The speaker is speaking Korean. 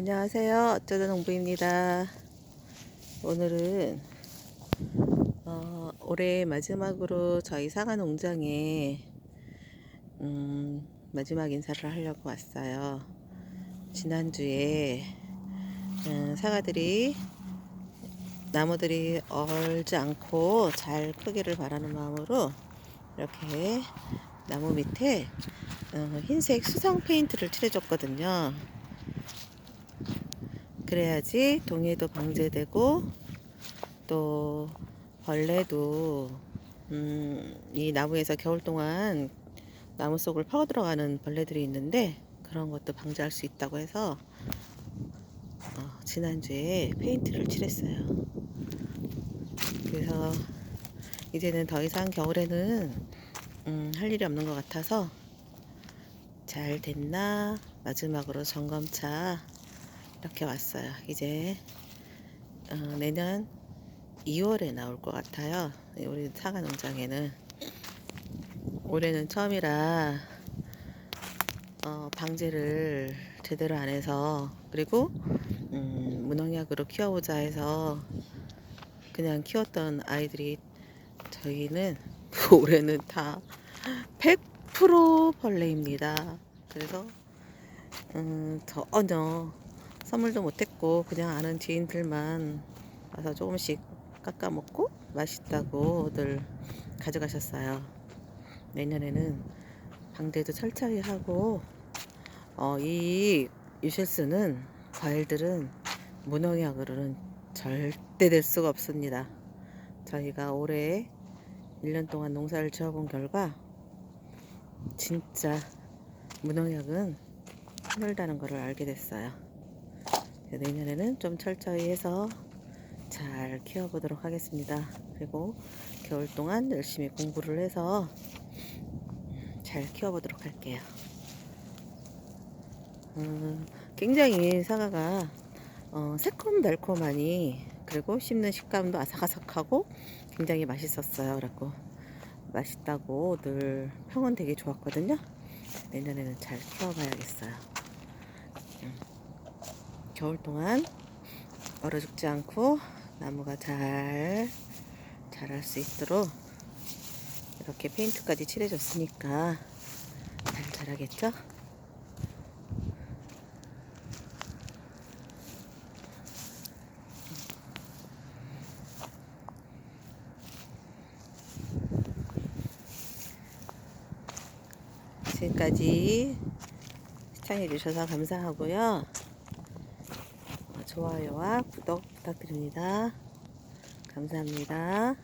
안녕하세요. 어쩌다 농부입니다. 오늘은 어, 올해 마지막으로 저희 사과 농장에 음, 마지막 인사를 하려고 왔어요. 지난주에 음, 사과들이 나무들이 얼지 않고 잘 크기를 바라는 마음으로 이렇게 나무 밑에 어, 흰색 수성 페인트를 칠해줬거든요. 그래야지 동해도 방제되고 또 벌레도 음, 이 나무에서 겨울 동안 나무 속을 파고 들어가는 벌레들이 있는데 그런 것도 방지할 수 있다고 해서 어, 지난주에 페인트를 칠했어요. 그래서 이제는 더 이상 겨울에는 음, 할 일이 없는 것 같아서 잘 됐나 마지막으로 점검차 이렇게 왔어요. 이제 어, 내년 2월에 나올 것 같아요. 우리 사과 농장에는 올해는 처음이라 어, 방제를 제대로 안 해서 그리고 음, 무농약으로 키워보자 해서 그냥 키웠던 아이들이 저희는 올해는 다 100% 벌레입니다. 그래서 음, 전혀 선물도 못했고 그냥 아는 지인들만 와서 조금씩 깎아 먹고 맛있다고들 가져가셨어요. 내년에는 방대도 철저히 하고 어, 이 유실수는 과일들은 무농약으로는 절대 될 수가 없습니다. 저희가 올해 1년 동안 농사를 지어본 결과 진짜 무농약은 힘들다는 것을 알게 됐어요. 내년에는 좀 철저히 해서 잘 키워보도록 하겠습니다. 그리고 겨울 동안 열심히 공부를 해서 잘 키워보도록 할게요. 음, 굉장히 사과가 어, 새콤달콤하니 그리고 씹는 식감도 아삭아삭하고 굉장히 맛있었어요. 그래고 맛있다고 늘 평은 되게 좋았거든요. 내년에는 잘 키워봐야겠어요. 음, 겨울 동안 얼어 죽지 않고 나무가 잘 자랄 수 있도록 이렇게 페인트까지 칠해줬으니까 잘 자라겠죠? 지금까지 시청해주셔서 감사하고요. 좋아요와 구독 부탁드립니다. 감사합니다.